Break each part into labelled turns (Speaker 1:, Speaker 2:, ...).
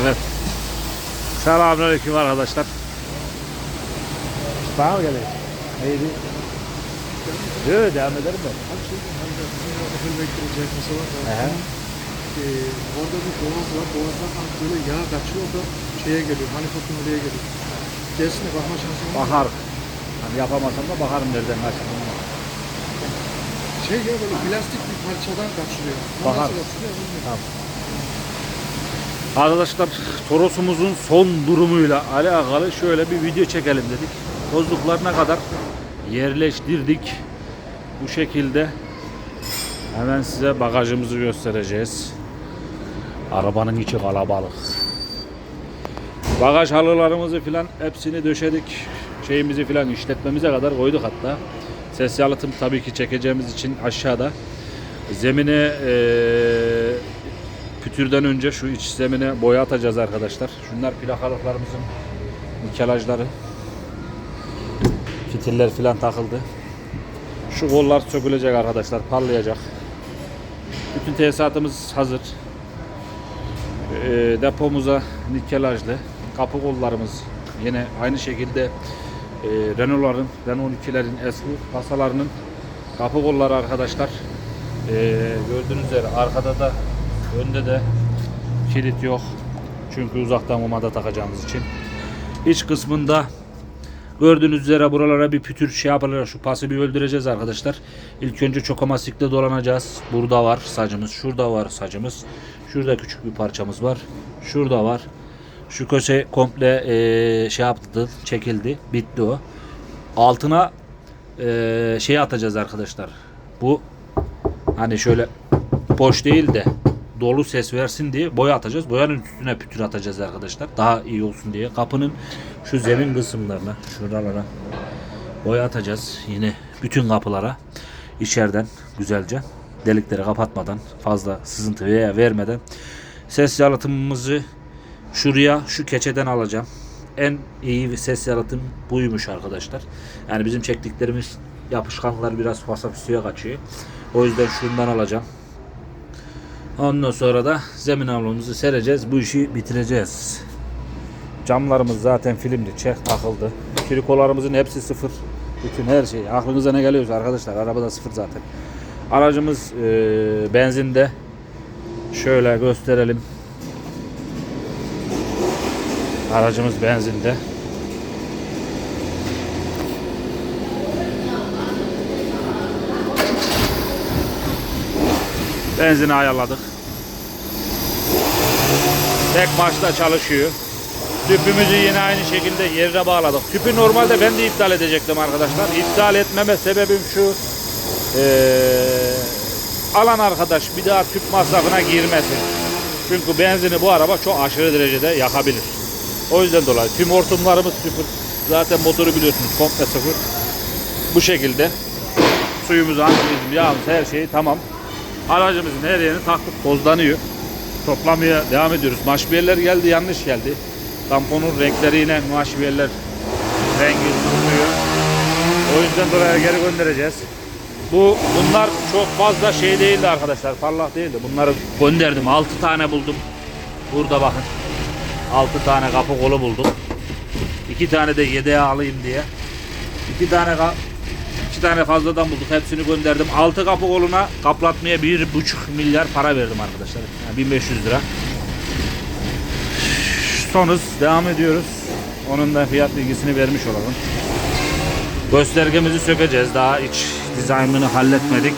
Speaker 1: Evet. Selamünaleyküm arkadaşlar. Bana mı geliyor? Neydi? Yok devam ederim ben.
Speaker 2: Şey, hani.
Speaker 1: Ehe.
Speaker 2: Ee, orada bir boğaz var. Boğazdan az böyle yağ kaçıyor. Da şeye geliyor. Manifoldun oraya geliyor. Gelsin de bakma şansım var.
Speaker 1: Bakar. Hani yapamasam da bakarım nereden kaçtığını.
Speaker 2: Şey ya böyle plastik bir parçadan kaçırıyor.
Speaker 1: Bakar. Tamam. Arkadaşlar Toros'umuzun son durumuyla alakalı şöyle bir video çekelim dedik. Bozluklarına kadar yerleştirdik. Bu şekilde hemen size bagajımızı göstereceğiz. Arabanın içi kalabalık. Bagaj halılarımızı filan hepsini döşedik. Şeyimizi filan işletmemize kadar koyduk hatta. Ses yalıtım tabii ki çekeceğimiz için aşağıda. Zemine eee pütürden önce şu iç zemine boya atacağız arkadaşlar. Şunlar plakalıklarımızın nikelajları. Fitiller filan takıldı. Şu kollar sökülecek arkadaşlar, parlayacak. Bütün tesisatımız hazır. Ee, depomuza nikelajlı. Kapı kollarımız yine aynı şekilde e, Renault'ların, Renault 2'lerin eski kasalarının kapı kolları arkadaşlar. Ee, gördüğünüz üzere arkada da önde de kilit yok. Çünkü uzaktan kumanda takacağımız için. İç kısmında Gördüğünüz üzere buralara bir pütür şey yapılır. Şu pası bir öldüreceğiz arkadaşlar. İlk önce çokomasikle dolanacağız. Burada var sacımız. Şurada var sacımız. Şurada küçük bir parçamız var. Şurada var. Şu köşe komple eee, şey yaptı. Çekildi. Bitti o. Altına eee, şey atacağız arkadaşlar. Bu hani şöyle boş değil de dolu ses versin diye boya atacağız. Boyanın üstüne pütür atacağız arkadaşlar. Daha iyi olsun diye. Kapının şu zemin kısımlarına, şuralara boya atacağız. Yine bütün kapılara içeriden güzelce delikleri kapatmadan fazla sızıntı veya vermeden ses yalıtımımızı şuraya şu keçeden alacağım. En iyi ses yalıtım buymuş arkadaşlar. Yani bizim çektiklerimiz yapışkanlar biraz fazla suya kaçıyor. O yüzden şundan alacağım. Ondan sonra da zemin havlumuzu sereceğiz. Bu işi bitireceğiz. Camlarımız zaten filmli. Çek takıldı. Trikolarımızın hepsi sıfır. Bütün her şey. Aklınıza ne geliyorsa arkadaşlar. Arabada sıfır zaten. Aracımız e, benzinde. Şöyle gösterelim. Aracımız benzinde. Benzini ayarladık. Tek başta çalışıyor. Tüpümüzü yine aynı şekilde yerine bağladık. Tüpü normalde ben de iptal edecektim arkadaşlar. İptal etmeme sebebim şu. Eee, alan arkadaş bir daha tüp masrafına girmesin. Çünkü benzini bu araba çok aşırı derecede yakabilir. O yüzden dolayı tüm hortumlarımız sıfır. Zaten motoru biliyorsunuz komple sıfır. Bu şekilde suyumuz, antifrizimiz, yağımız her şeyi tamam. Aracımızın her yerini taktık tozlanıyor. Toplamaya devam ediyoruz. Maşbiyeler geldi yanlış geldi. Tamponun renkleri yine maşbiyeler rengi tutmuyor. O yüzden buraya geri göndereceğiz. Bu bunlar çok fazla şey değildi arkadaşlar. Parlak değildi. Bunları gönderdim. 6 tane buldum. Burada bakın. 6 tane kapı kolu buldum. 2 tane de yedeğe alayım diye. 2 tane tane fazladan bulduk. Hepsini gönderdim. 6 kapı koluna kaplatmaya 1,5 milyar para verdim arkadaşlar. Yani 1500 lira. Sonuz devam ediyoruz. Onun da fiyat bilgisini vermiş olalım. Göstergemizi sökeceğiz. Daha iç dizaynını halletmedik.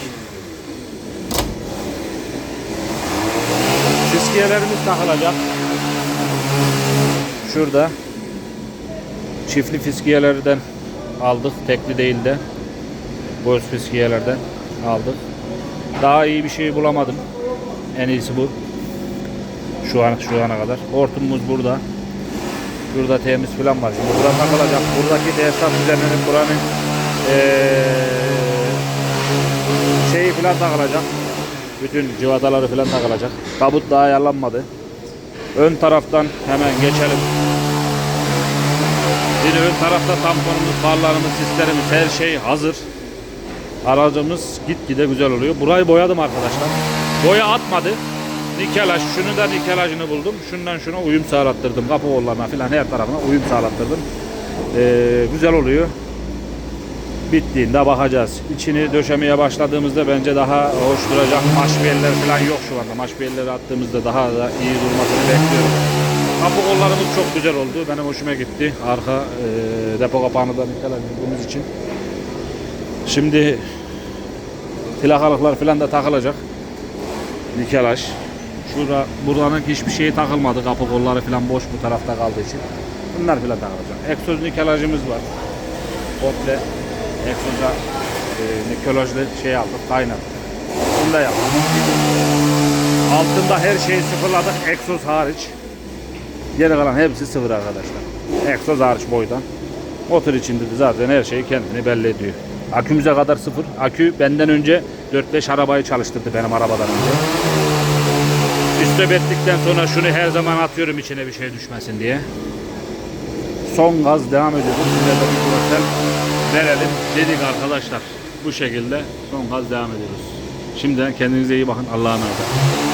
Speaker 1: Fiskiyelerimiz takılacak. Şurada çiftli fiskiyelerden aldık. Tekli değil de boz fiskiyelerden aldık. Daha iyi bir şey bulamadım. En iyisi bu. Şu an şu ana kadar. Hortumumuz burada. Şurada temiz falan var. Şimdi burada takılacak. Buradaki tesisat düzenlenip buranın eee, şeyi falan takılacak. Bütün civataları falan takılacak. Tabut daha ayarlanmadı. Ön taraftan hemen geçelim. Yine ön tarafta tamponumuz, farlarımız, sislerimiz her şey hazır. Aracımız gitgide güzel oluyor. Burayı boyadım arkadaşlar. Boya atmadı. nikelaj, şunu da nikelajını buldum. Şundan şuna uyum sağlattırdım. Kapı kollarına falan her tarafına uyum sağlattırdım. Ee, güzel oluyor. Bittiğinde bakacağız. İçini döşemeye başladığımızda bence daha hoş duracak. Maşbiyeller falan yok şu anda. Maşbiyelleri attığımızda daha da iyi durmasını bekliyorum. Kapı kollarımız çok güzel oldu. Benim hoşuma gitti. Arka e, depo kapağını da nikelajladığımız için. Şimdi plakalıklar falan da takılacak. Nikelaj. Şura, buranın hiçbir şeyi takılmadı. Kapı kolları falan boş bu tarafta kaldığı için. Bunlar falan takılacak. Egzoz nikelajımız var. Komple egzoza e, nikelajlı şey aldık, kaynattık. Bunu da yaptık. Altında her şeyi sıfırladık. Egzoz hariç. Geri kalan hepsi sıfır arkadaşlar. Egzoz hariç boydan. Motor içinde de zaten her şey kendini belli ediyor. Akümüze kadar sıfır. Akü benden önce 4-5 arabayı çalıştırdı benim arabadan önce. Üstü bettikten sonra şunu her zaman atıyorum içine bir şey düşmesin diye. Son gaz devam ediyoruz. Size de bir görsel verelim dedik arkadaşlar. Bu şekilde son gaz devam ediyoruz. Şimdiden kendinize iyi bakın. Allah'a emanet.